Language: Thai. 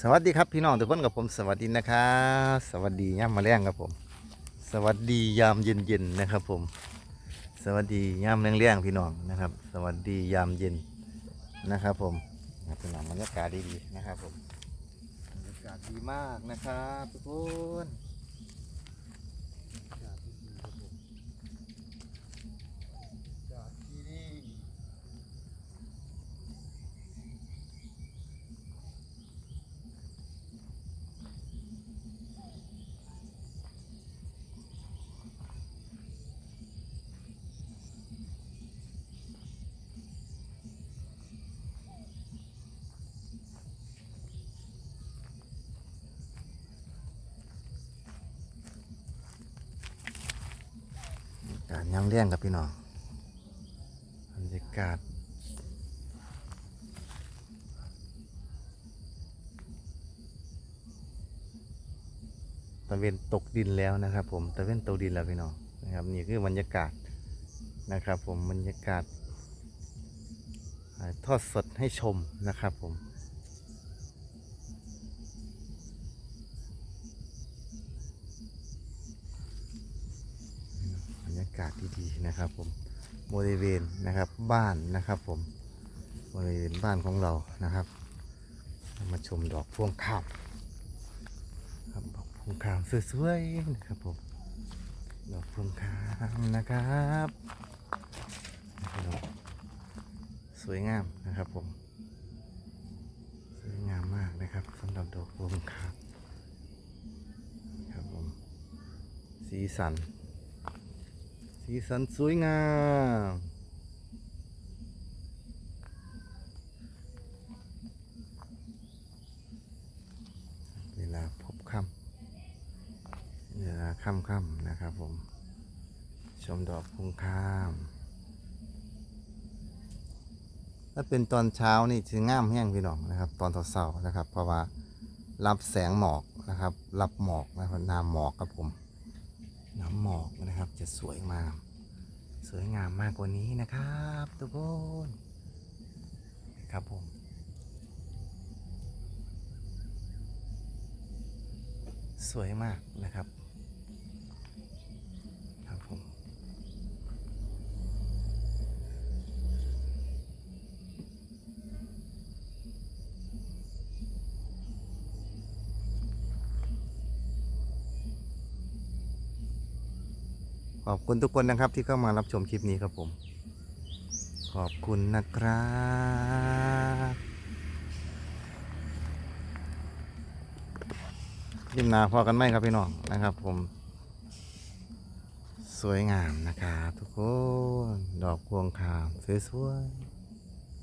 สวัสดีครับพี่น้องทุกคนกับผมสวัสดีนะครับสวัสดียามมาแรงครับผม สวัสดียามเย็นๆนะครับ ผม สวัสดียามแรงๆพี่น้องนะครับ สวัสดียามเย็นนะครับ ผมครับพี่น้องบรรยากาศดีๆนะครับ ผมบรรยากาศดีมากนะครับทุกคนบรรยากาศดีๆครับผมบรรยากาศดีๆ การ ย่ำเลี้ยงครับพี่น้องบรรยากาศตะเวนตกดินแล้วนะครับผมตะเวนตกดินแล้วพี่น้องนะครับนี่คือบรรยากาศนะครับผมบรรยากาศถ่ายทอดสดให้ชมนะครับผมากาศดีๆนะครับ ผมบริเวณนะครับบ้านนะครับ ผมบริเวณบ้านของเรานะครับ มาชมดอกพวงข้าวครับดอกพวงข้าวสวยๆนะครับผมดอกพวงข้าวนะครับสวยงามนะครับผมสวยงามมากนะครับสำหรับดอกพวงข้าวครับผมสีสัน สีสันสวยงาม เวลาพบค่ำเวลาค่ำค่ำๆนะครับผม ชมดอกพุงข้ามถ้าเป็นตอนเช้านี่จะง่ามแห้งพี่น้องนะครับ ตอนเช้าๆนะครับ เพราะว่ารับแสงหมอกนะครับ รับหมอกนะครับน้ำหมอกครับผม น้ำหมอกนะครับ จะสวยงาม สวยงามมากกว่านี้นะครับทุกคนครับผมสวยมากนะครับครับ ขอบคุณทุกคนนะครับที่เข้ามารับชมคลิปนี้ครับผม ขอบคุณนะครับยิมนาพอกันไหมครับพี่น้องนะครับ ผม สวยงามนะครับทุกคน ดอกพวงขาวสวยๆ